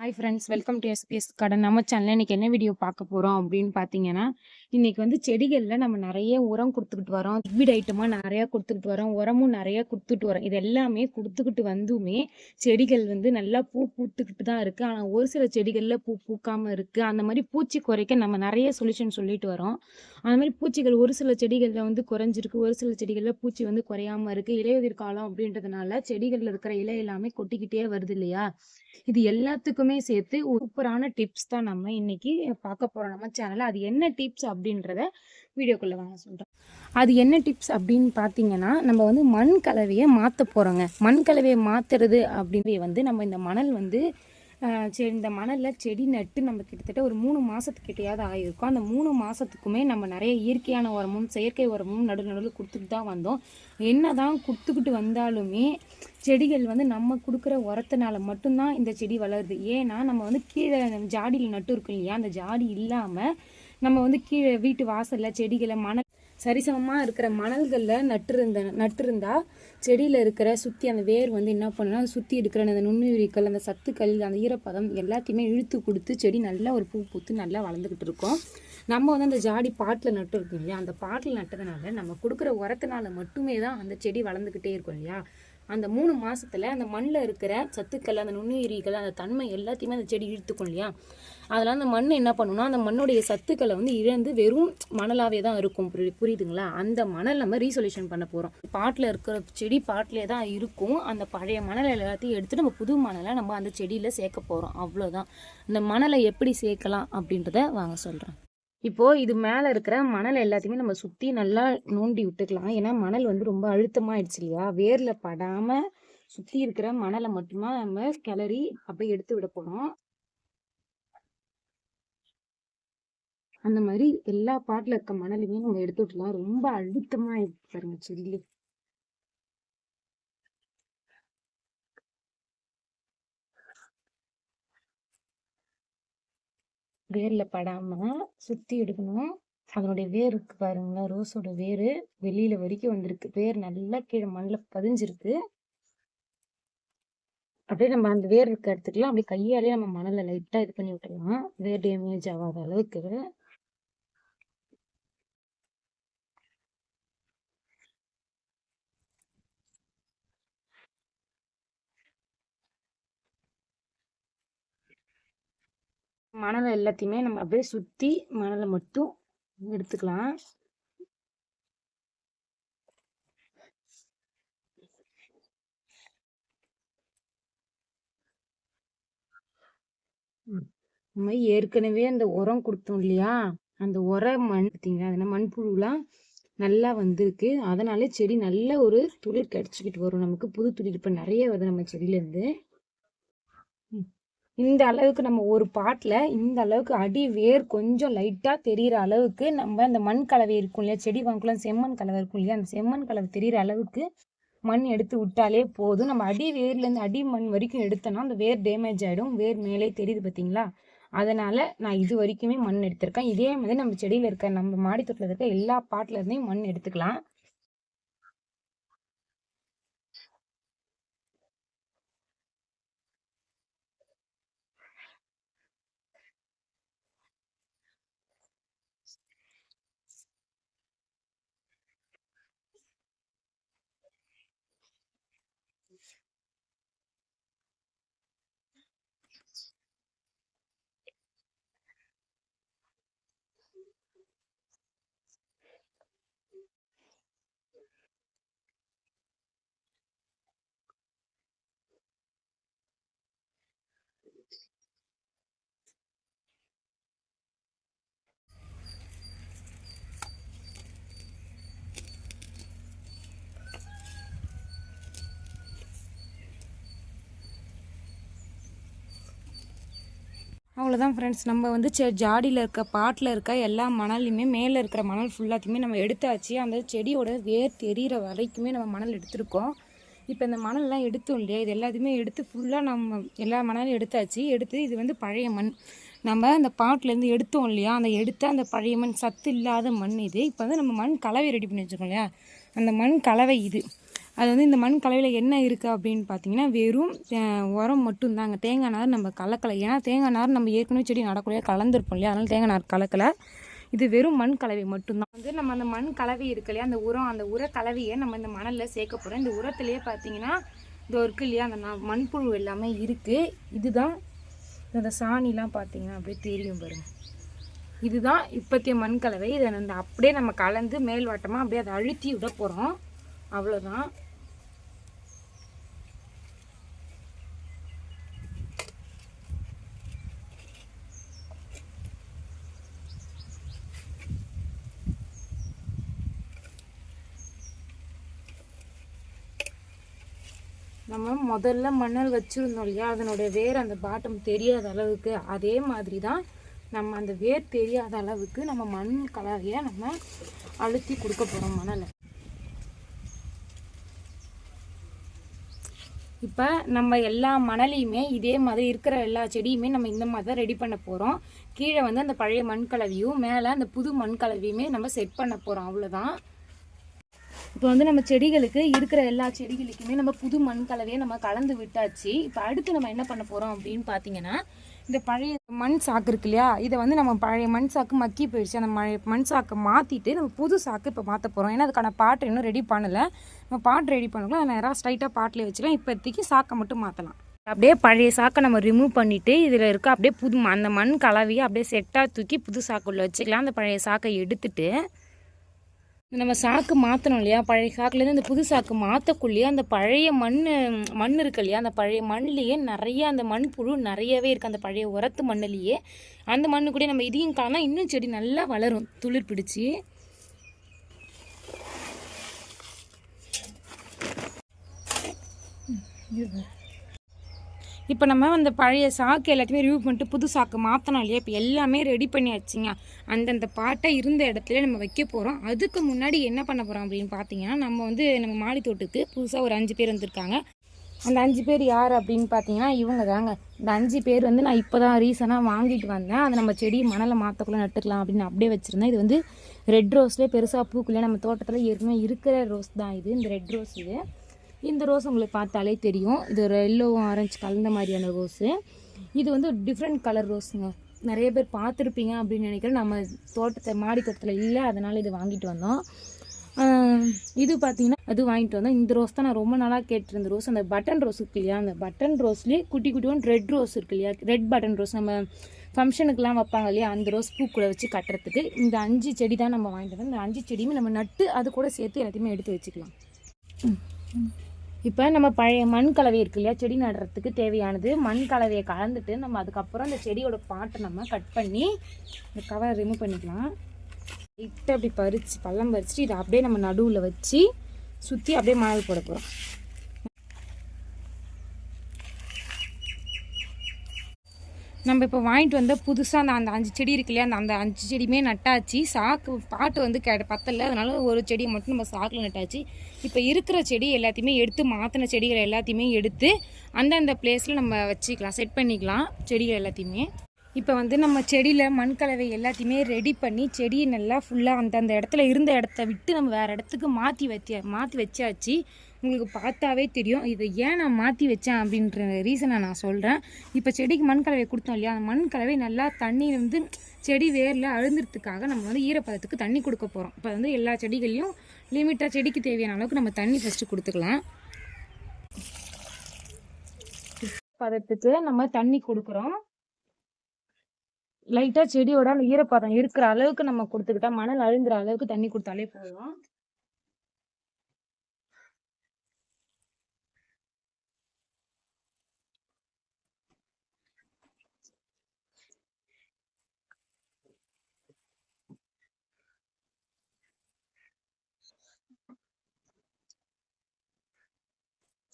Hi friends welcome to SBS கடன் நம்ம சேனலில் இன்றைக்கி என்ன வீடியோ பார்க்க போகிறோம் அப்படின்னு பார்த்தீங்கன்னா இன்றைக்கி வந்து செடிகளில் நம்ம நிறைய உரம் கொடுத்துக்கிட்டு வரோம். லிக்விட் ஐட்டமாக நிறையா கொடுத்துக்கிட்டு வரோம். உரமும் நிறையா கொடுத்துட்டு வரோம். இது எல்லாமே கொடுத்துக்கிட்டு வந்துமே செடிகள் வந்து நல்லா பூ பூத்துக்கிட்டு தான் இருக்குது ஆனால் ஒரு சில செடிகளில் பூ பூக்காமல் இருக்குது அந்த மாதிரி பூச்சி குறைக்க நம்ம நிறைய சொல்யூஷன் சொல்லிட்டு வரோம். அந்த மாதிரி பூச்சிகள் ஒரு சில செடிகளில் வந்து குறைஞ்சிருக்கு. ஒரு சில செடிகளில் பூச்சி வந்து குறையாமல் இருக்குது இலையுதிர் காலம் அப்படின்றதுனால செடிகளில் இருக்கிற இலை எல்லாமே கொட்டிக்கிட்டே வருது இல்லையா? இது எல்லாத்துக்குமே சேர்த்து சூப்பரான டிப்ஸ் தான் நம்ம இன்னைக்கு பார்க்க போறோம். நம்ம சேனல்ல அது என்ன டிப்ஸ் அப்படின்றத வீடியோக்குள்ள வாங்க சொல்றேன் அது என்ன டிப்ஸ் அப்படின்னு பார்த்தீங்கன்னா நம்ம வந்து மண் கலவையை மாற்ற போகிறோங்க மண் கலவையை மாற்றுறது அப்படின்னு வந்து நம்ம இந்த மணல் வந்து செடி இந்த மணலில் செடி நட்டு நம்ம கிட்டத்தட்ட ஒரு மூணு மாதத்துக்கிட்டையாவது ஆகிருக்கும் அந்த மூணு மாதத்துக்குமே நம்ம நிறைய இயற்கையான உரமும் செயற்கை உரமும் நடு நடுவில் கொடுத்துட்டு தான் வந்தோம். என்ன தான் கொடுத்துக்கிட்டு வந்தாலுமே செடிகள் வந்து நம்ம கொடுக்குற உரத்தினால மட்டும்தான் இந்த செடி வளருது. ஏன்னா நம்ம வந்து கீழே ஜாடியில் நட்டு இருக்கோம் இல்லையா? அந்த ஜாடி இல்லாமல் நம்ம வந்து கீழே வீட்டு வாசலில் செடிகளை மணல் சரிசமமாக இருக்கிற மணல்களில் நட்டுருந்த நட்டுருந்தா செடியில் இருக்கிற சுற்றி அந்த வேர் வந்து என்ன பண்ணுன்னா அதை சுற்றி இருக்கிற அந்த நுண்ணுயிரிகள் அந்த சத்துக்கள் அந்த ஈரப்பதம் எல்லாத்தையுமே இழுத்து கொடுத்து செடி நல்லா ஒரு பூ பூத்து நல்லா வளர்ந்துக்கிட்டு இருக்கும். நம்ம வந்து அந்த ஜாடி பாட்டில் நட்டு இருக்கோம் இல்லையா? அந்த பாட்டில் நட்டதுனால நம்ம கொடுக்குற உரத்தினால மட்டுமே தான் அந்த செடி வளர்ந்துக்கிட்டே இருக்கும் இல்லையா? அந்த மூணு மாதத்தில் அந்த மண்ணில் இருக்கிற சத்துக்கள் அந்த நுண்ணுயிரிகள் அந்த தன்மை எல்லாத்தையுமே அந்த செடி இழுத்துக்கும் இல்லையா? அதெல்லாம் அந்த மண் என்ன பண்ணுன்னா அந்த மண்ணுடைய சத்துக்களை வந்து இழந்து வெறும் மணலாகவே தான் இருக்கும். புரி- புரியுதுங்களா? அந்த மணல் நம்ம ரீசொல்யூஷன் பண்ண போகிறோம் பாட்டில் இருக்கிற செடி பாட்டிலே தான் இருக்கும். அந்த பழைய மணல் எல்லாத்தையும் எடுத்து நம்ம புது மணலை நம்ம அந்த செடியில் சேர்க்க போகிறோம் அவ்வளோதான் இந்த மணலை எப்படி சேர்க்கலாம் அப்படின்றத வாங்க சொல்கிறேன் இப்போ இது மேலே இருக்கிற மணல் எல்லாத்தையுமே நம்ம சுற்றி நல்லா நோண்டி விட்டுக்கலாம். ஏன்னா மணல் வந்து ரொம்ப அழுத்தமாயிடுச்சு இல்லையா? வேரில் படாமல் சுற்றி இருக்கிற மணலை மட்டும்தான் நம்ம கிளறி அப்படியே எடுத்து விட போகிறோம் அந்த மாதிரி எல்லா பாட்டில் இருக்க மணலையுமே நம்ம எடுத்து விட்டுலாம் ரொம்ப அழுத்தமாக இருக்கு பாருங்க செல்லி. வேரில் படாமல் சுற்றி எடுக்கணும். அதனுடைய வேர் இருக்கு பாருங்களேன் ரோஸோட வேர் வெளியில வரைக்கும் வந்திருக்கு. வேர் நல்லா கீழே மண்ணில் பதிஞ்சிருக்கு. அப்படியே நம்ம அந்த வேர் இருக்க இடத்துக்குலாம் அப்படியே கையாலே நம்ம மணலை லைட்டாக இது பண்ணி விட்டுலாம் வேர் டேமேஜ் ஆகாத அளவுக்கு. மணலை எல்லாத்தையுமே நம்ம அப்படியே சுற்றி மணலை மட்டும் எடுத்துக்கலாம். நம்ம ஏற்கனவே அந்த உரம் கொடுத்தோம் இல்லையா? அந்த உர மண் பார்த்தீங்களா? அதனால் மண்புழுலாம் நல்லா வந்திருக்கு. அதனாலே செடி நல்ல ஒரு துளிர் கிடச்சிக்கிட்டு வரும். நமக்கு புது துளிர். இப்போ நிறைய வருது நம்ம செடியிலேருந்து. இந்த அளவுக்கு நம்ம ஒரு பாட்டில் இந்த அளவுக்கு அடி வேர் கொஞ்சம் லைட்டாக தெரிகிற அளவுக்கு நம்ம அந்த மண் கலவை இருக்கும் இல்லையா? செடி வாங்கலாம் செம்மண் கலவை இருக்கும் இல்லையா? அந்த செம்மண் கலவை தெரிகிற அளவுக்கு மண் எடுத்து விட்டாலே போதும். நம்ம அடி வேர்லேருந்து அடி மண் வரைக்கும் எடுத்தோன்னா அந்த வேர் டேமேஜ் ஆகிடும் வேர் மேலே தெரியுது பார்த்தீங்களா அதனால் நான் இது வரைக்குமே மண் எடுத்திருக்கேன். இதே மாதிரி நம்ம செடியில் இருக்க நம்ம மாடித்தோட்டத்தில் இருக்க எல்லா பாட்டிலருந்தையும் மண் எடுத்துக்கலாம். அவ்வளோதான் ஃப்ரெண்ட்ஸ் நம்ம வந்து செ ஜாடியில் இருக்க பாட்டில் இருக்க எல்லா மணலையுமே மேலே இருக்கிற மணல் ஃபுல்லாத்தையுமே நம்ம எடுத்தாச்சு. அந்த செடியோட வேர் தெரிகிற வரைக்குமே நம்ம மணல் எடுத்திருக்கோம். இப்போ இந்த மணல்லாம் எடுத்தோம் இல்லையா? இது எல்லாத்தையுமே எடுத்து ஃபுல்லாக நம்ம எல்லா மணலும் எடுத்தாச்சு. எடுத்து இது வந்து பழைய மண். நம்ம அந்த பாட்டிலேருந்து எடுத்தோம் இல்லையா? அந்த எடுத்த அந்த பழைய மண் சத்து இல்லாத மண் இது. இப்போ வந்து நம்ம மண் கலவை ரெடி பண்ணி வச்சுருக்கோம் இல்லையா? அந்த மண் கலவை இது. அது வந்து இந்த மண் கலவையில் என்ன இருக்குது அப்படின்னு பார்த்தீங்கன்னா வெறும் உரம் மட்டும்தாங்க. தேங்காய் நார் நம்ம கலக்கலை. ஏன்னா தேங்காய் நார் நம்ம ஏற்கனவே செடி நடக்கூடிய கலந்துருப்போம் இல்லையா? அதனால் தேங்காய் நார் கலக்கலை. இது வெறும் மண் கலவை மட்டும்தான். வந்து நம்ம அந்த மண் கலவை இருக்கு இல்லையா? அந்த உரம் அந்த உர கலவையை நம்ம இந்த மணலில் சேர்க்க போகிறோம் இந்த உரத்துலேயே பார்த்தீங்கன்னா இதோ இருக்குது இல்லையா? அந்த மண்புழு எல்லாமே இருக்குது இதுதான் அந்த சாணிலாம் பார்த்தீங்கன்னா அப்படியே தெரியும் பாருங்க. இதுதான் இப்போத்திய மண் கலவை. இதை அந்த அப்படியே நம்ம கலந்து மேல்வாட்டமாக அப்படியே அதை அழுத்தி விட போகிறோம் அவ்வளோதான் நம்ம முதல்ல மணல் வச்சுருந்தோம் இல்லையா? அதனுடைய வேர் அந்த பாட்டம் தெரியாத அளவுக்கு அதே மாதிரி தான் நம்ம அந்த வேர் தெரியாத அளவுக்கு நம்ம மண் கலவையை நம்ம அழுத்தி கொடுக்க போகிறோம் மணலை. இப்போ நம்ம எல்லா மணலையுமே இதே மாதிரி இருக்கிற எல்லா செடியுமே நம்ம இந்த மாதிரி தான் ரெடி பண்ண போகிறோம் கீழே வந்து அந்த பழைய மண் கலவையும் மேலே அந்த புது மண் கலவையுமே நம்ம செட் பண்ண போகிறோம் அவ்வளோதான் இப்போ வந்து நம்ம செடிகளுக்கு இருக்கிற எல்லா செடிகளுக்குமே நம்ம புது மண் கலவையை நம்ம கலந்து விட்டாச்சு. இப்போ அடுத்து நம்ம என்ன பண்ண போகிறோம் அப்படின்னு பார்த்தீங்கன்னா இந்த பழைய மண் சாக்கு இருக்கு இல்லையா? இதை வந்து நம்ம பழைய மண் சாக்கு மக்கி போயிடுச்சு. அந்த மண் சாக்கை மாற்றிட்டு நம்ம புது சாக்கு இப்போ மாற்ற போகிறோம் ஏன்னா அதுக்கான பாட்டு இன்னும் ரெடி பண்ணலை. நம்ம பாட்டு ரெடி பண்ணலாம் அதை நேராக ஸ்ட்ரைட்டாக பாட்டில் வச்சுக்கலாம். இப்போதைக்கு சாக்கை மட்டும் மாற்றலாம் அப்படியே பழைய சாக்கை நம்ம ரிமூவ் பண்ணிவிட்டு இதில் இருக்க அப்படியே புது ம- அந்த மண் கலவையை அப்படியே செட்டாக தூக்கி புது சாக்குள்ளே வச்சுக்கலாம். அந்த பழைய சாக்கை எடுத்துகிட்டு நம்ம சாக்கு மாற்றணும் இல்லையா? பழைய சாக்குலேருந்து அந்த புது சாக்கு மாற்றக்குள்ளேயே அந்த பழைய மண் மண் இருக்கு இல்லையா? அந்த பழைய மண்ணிலேயே நிறைய அந்த மண் புழு நிறையவே இருக்குது அந்த பழைய உரத்து மண்ணிலேயே. அந்த மண்ணு கூட நம்ம இதையும் காணால் இன்னும் செடி நல்லா வளரும். துளிர் பிடிச்சி. இப்போ நம்ம அந்த பழைய சாக்கு எல்லாத்தையுமே ரிவ்யூ பண்ணிட்டு புது சாக்கு மாற்றணும் இல்லையா இப்போ எல்லாமே ரெடி பண்ணியாச்சுங்க. அந்தந்த பாட்டை இருந்த இடத்துல நம்ம வைக்க போகிறோம் அதுக்கு முன்னாடி என்ன பண்ண போகிறோம் அப்படின்னு பார்த்தீங்கன்னா நம்ம வந்து நம்ம மாடி தோட்டத்துக்கு புதுசாக ஒரு அஞ்சு பேர் வந்திருக்காங்க. அந்த அஞ்சு பேர் யார் அப்படின்னு பார்த்தீங்கன்னா இவங்க தாங்க. இந்த அஞ்சு பேர் வந்து நான் இப்போ தான் ரீசனாக வாங்கிட்டு வந்தேன். அதை நம்ம செடி மணலை மாற்றக்குள்ளே நட்டுக்கலாம் அப்படின்னு அப்படியே வச்சுருந்தேன். இது வந்து ரெட் ரோஸ்லேயே பெருசாக பூக்குள்ளே நம்ம தோட்டத்தில் ஏற்கனவே இருக்கிற ரோஸ் தான் இது. இந்த ரெட் ரோஸ் இது. இந்த ரோஸ் உங்களுக்கு பார்த்தாலே தெரியும். இது ஒரு எல்லோவும் ஆரஞ்சு கலந்த மாதிரியான ரோஸு இது வந்து டிஃப்ரெண்ட் கலர் ரோஸுங்க நிறைய பேர் பார்த்துருப்பீங்க அப்படின்னு நினைக்கிறேன். நம்ம தோட்டத்தை மாடி தோட்டத்தில் இல்லை. அதனால் இது வாங்கிட்டு வந்தோம். இது பார்த்தீங்கன்னா அது வாங்கிட்டு வந்தோம். இந்த ரோஸ் தான் நான் ரொம்ப நாளாக கேட்டிருந்த ரோஸ் அந்த பட்டன் ரோஸ் இருக்கு இல்லையா? அந்த பட்டன் ரோஸ்லேயே குட்டி குட்டி ஒன்று ரெட் ரோஸ் இருக்கு இல்லையா? ரெட் பட்டன் ரோஸ் நம்ம ஃபங்க்ஷனுக்குலாம் வைப்பாங்க இல்லையா? அந்த ரோஸ் பூ கூட வச்சு கட்டுறதுக்கு. இந்த அஞ்சு செடி தான் நம்ம வாங்கிட்டு வந்தோம். இந்த அஞ்சு செடியுமே நம்ம நட்டு அது கூட சேர்த்து எல்லாத்தையுமே எடுத்து வச்சுக்கலாம். இப்போ நம்ம பழைய மண் கலவை இருக்கு இல்லையா? செடி நடுறதுக்கு தேவையானது மண் கலவையை கலந்துட்டு நம்ம அதுக்கப்புறம் அந்த செடியோட பாட்டை நம்ம கட் பண்ணி இந்த கவரை ரிமூவ் பண்ணிக்கலாம். லைட்டாக அப்படி பறித்து பள்ளம் பறிச்சுட்டு இதை அப்படியே நம்ம நடுவில் வச்சு சுற்றி அப்படியே மணல் போட போகிறோம் நம்ம இப்போ வாங்கிட்டு வந்த புதுசாக அந்த அந்த அஞ்சு செடி இருக்கு இல்லையா அந்த அந்த அஞ்சு செடியுமே நட்டாச்சு. சாக்கு பாட்டு வந்து கே பத்தலை. அதனால ஒரு செடியை மட்டும் நம்ம சாக்கில் நட்டாச்சு. இப்போ இருக்கிற செடி எல்லாத்தையுமே எடுத்து மாற்றின செடிகள் எல்லாத்தையுமே எடுத்து அந்தந்த பிளேஸில் நம்ம வச்சுக்கலாம். செட் பண்ணிக்கலாம் செடிகள் எல்லாத்தையுமே. இப்போ வந்து நம்ம செடியில் மண் கலவை எல்லாத்தையுமே ரெடி பண்ணி செடியை நல்லா ஃபுல்லாக அந்தந்த இடத்துல இருந்த இடத்த விட்டு நம்ம வேறு இடத்துக்கு மாற்றி வச்ச மாற்றி வச்சாச்சு. உங்களுக்கு பார்த்தாவே தெரியும். இதை ஏன் நான் மாற்றி வச்சேன் அப்படின்ற ரீசனை நான் சொல்கிறேன் இப்போ செடிக்கு மண் கலவை கொடுத்தோம் இல்லையா? அந்த மண் கலவை நல்லா தண்ணி வந்து செடி வேரில் அழுந்துறதுக்காக நம்ம வந்து ஈரப்பதத்துக்கு தண்ணி கொடுக்க போகிறோம் இப்போ வந்து எல்லா செடிகளையும் லிமிட்டாக செடிக்கு தேவையான அளவுக்கு நம்ம தண்ணி ஃபஸ்ட்டு கொடுத்துக்கலாம். பதத்துக்கு நம்ம தண்ணி கொடுக்குறோம். லைட்டாக செடியோட அந்த ஈரப்பதம் இருக்கிற அளவுக்கு நம்ம கொடுத்துக்கிட்டா மணல் அழுந்துற அளவுக்கு தண்ணி கொடுத்தாலே போதும்.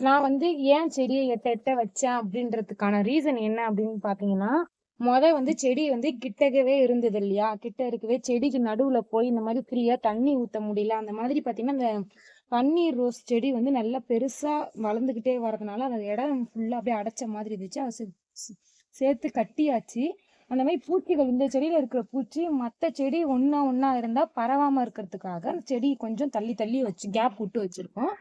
நான் வந்து ஏன் செடியை எட்ட எட்ட வச்சேன் அப்படின்றதுக்கான ரீசன் என்ன அப்படின்னு பார்த்தீங்கன்னா முத வந்து செடி வந்து கிட்டக்கவே இருந்தது இல்லையா கிட்ட இருக்கவே செடிக்கு நடுவுல போய் இந்த மாதிரி ஃப்ரீயா தண்ணி ஊத்த முடியல. அந்த மாதிரி பார்த்தீங்கன்னா அந்த பன்னீர் ரோஸ் செடி வந்து நல்லா பெருசா வளர்ந்துக்கிட்டே வரதுனால அந்த இடம் ஃபுல்லா அப்படியே அடைச்ச மாதிரி இருந்துச்சு. அதை சே- சேர்த்து கட்டியாச்சு. அந்த மாதிரி பூச்சிகள் இந்த செடியில இருக்கிற பூச்சி மற்ற செடி ஒன்னா ஒன்னா இருந்தா பரவாம இருக்கிறதுக்காக அந்த செடி கொஞ்சம் தள்ளி தள்ளி வச்சு கேப் விட்டு வச்சிருக்கோம்.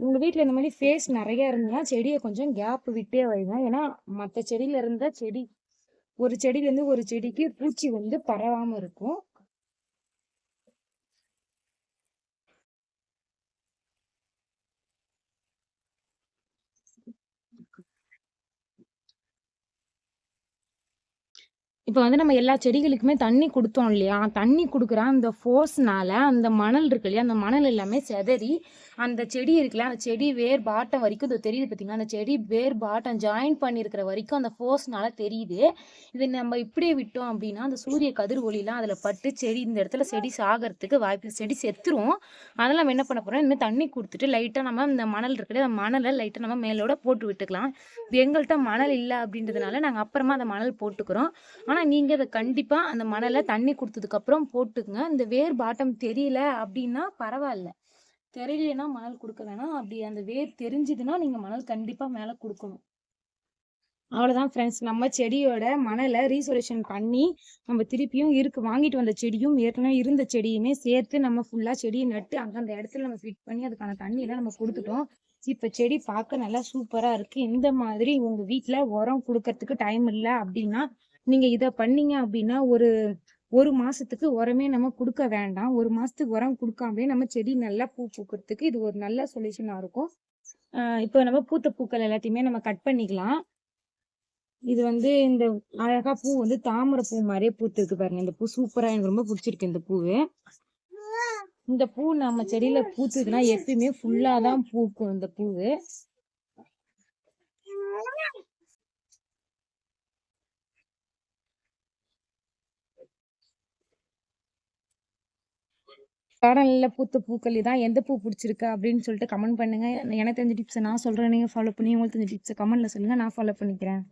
உங்க வீட்டுல இந்த மாதிரி ஃபேஸ் நிறைய இருந்ததுன்னா செடியை கொஞ்சம் கேப் விட்டே வைங்க. ஏன்னா மற்ற செடியில இருந்த செடி ஒரு செடியில இருந்து ஒரு செடிக்கு பூச்சி வந்து பரவாம இருக்கும். இப்போ வந்து நம்ம எல்லா செடிகளுக்குமே தண்ணி கொடுத்தோம் இல்லையா? தண்ணி கொடுக்குற அந்த ஃபோர்ஸ்னால அந்த மணல் இருக்கு இல்லையா? அந்த மணல் எல்லாமே செதறி அந்த செடி இருக்குல்ல அந்த செடி வேர் பாட்டம் வரைக்கும் இது தெரியுது பார்த்தீங்களா அந்த செடி வேர் பாட்டம் ஜாயின் பண்ணியிருக்கிற வரைக்கும் அந்த ஃபோர்ஸ்னால தெரியுது. இது நம்ம இப்படியே விட்டோம் அப்படின்னா அந்த சூரிய கதிர் ஒளிலாம் அதில் பட்டு செடி இந்த இடத்துல செடி சாகிறதுக்கு வாய்ப்பு செடி செத்துரும். அதெல்லாம் நம்ம என்ன பண்ண போகிறோம் இனிமேல் தண்ணி கொடுத்துட்டு லைட்டாக நம்ம இந்த மணல் இருக்குல்ல அந்த மணலை லைட்டாக நம்ம மேலோட போட்டு விட்டுக்கலாம். எங்கள்கிட்ட மணல் இல்லை அப்படின்றதுனால நாங்கள் அப்புறமா அந்த மணல் போட்டுக்கிறோம். ஆனால் நீங்கள் அதை கண்டிப்பாக அந்த மணலை தண்ணி கொடுத்ததுக்கப்புறம் போட்டுக்குங்க. இந்த வேர் பாட்டம் தெரியல அப்படின்னா பரவாயில்ல. தெரியலனா மணல் கொடுக்க வேணாம். அப்படி அந்த வேர் தெரிஞ்சுதுன்னா நீங்கள் மணல் கண்டிப்பாக மேலே கொடுக்கணும். அவ்வளோதான் ஃப்ரெண்ட்ஸ் நம்ம செடியோட மணலை ரீசொல்யூஷன் பண்ணி நம்ம திருப்பியும் இருக்கு வாங்கிட்டு வந்த செடியும் ஏற்கனவே இருந்த செடியுமே சேர்த்து நம்ம ஃபுல்லாக செடியை நட்டு அந்தந்த இடத்துல நம்ம ஃபிட் பண்ணி அதுக்கான தண்ணியெல்லாம் நம்ம கொடுத்துட்டோம். இப்போ செடி பார்க்க நல்லா சூப்பராக இருக்குது இந்த மாதிரி உங்கள் வீட்டில் உரம் கொடுக்கறதுக்கு டைம் இல்லை அப்படின்னா நீங்கள் இதை பண்ணீங்க அப்படின்னா ஒரு ஒரு மாசத்துக்கு உரமே நம்ம கொடுக்க வேண்டாம். ஒரு மாசத்துக்கு உரம் கொடுக்காமலே நம்ம செடி நல்லா பூ பூக்கிறதுக்கு இது ஒரு நல்ல சொல்யூஷனா இருக்கும். இப்போ நம்ம பூத்த பூக்கள் எல்லாத்தையுமே நம்ம கட் பண்ணிக்கலாம். இது வந்து இந்த அழகா பூ வந்து தாமரை பூ மாதிரியே பூத்துருக்கு பாருங்க. இந்த பூ சூப்பரா எனக்கு ரொம்ப பிடிச்சிருக்கு இந்த பூவு. இந்த பூ நம்ம செடியில பூத்துக்குன்னா எப்பயுமே ஃபுல்லா தான் பூக்கும் இந்த பூவு. கார்டனில் பூத்த பூக்கள் தான் எந்த பூ பிடிச்சிருக்கு அப்படின்னு சொல்லிட்டு கமெண்ட் பண்ணுங்க. எனக்கு தெரிஞ்ச டிப்ஸை நான் சொல்கிறேன் நீங்கள் ஃபாலோ பண்ணி உங்களுக்கு தெரிஞ்ச டிப்ஸை கமெண்ட்டில் சொல்லுங்கள் நான் ஃபாலோ பண்ணிக்கிறேன்.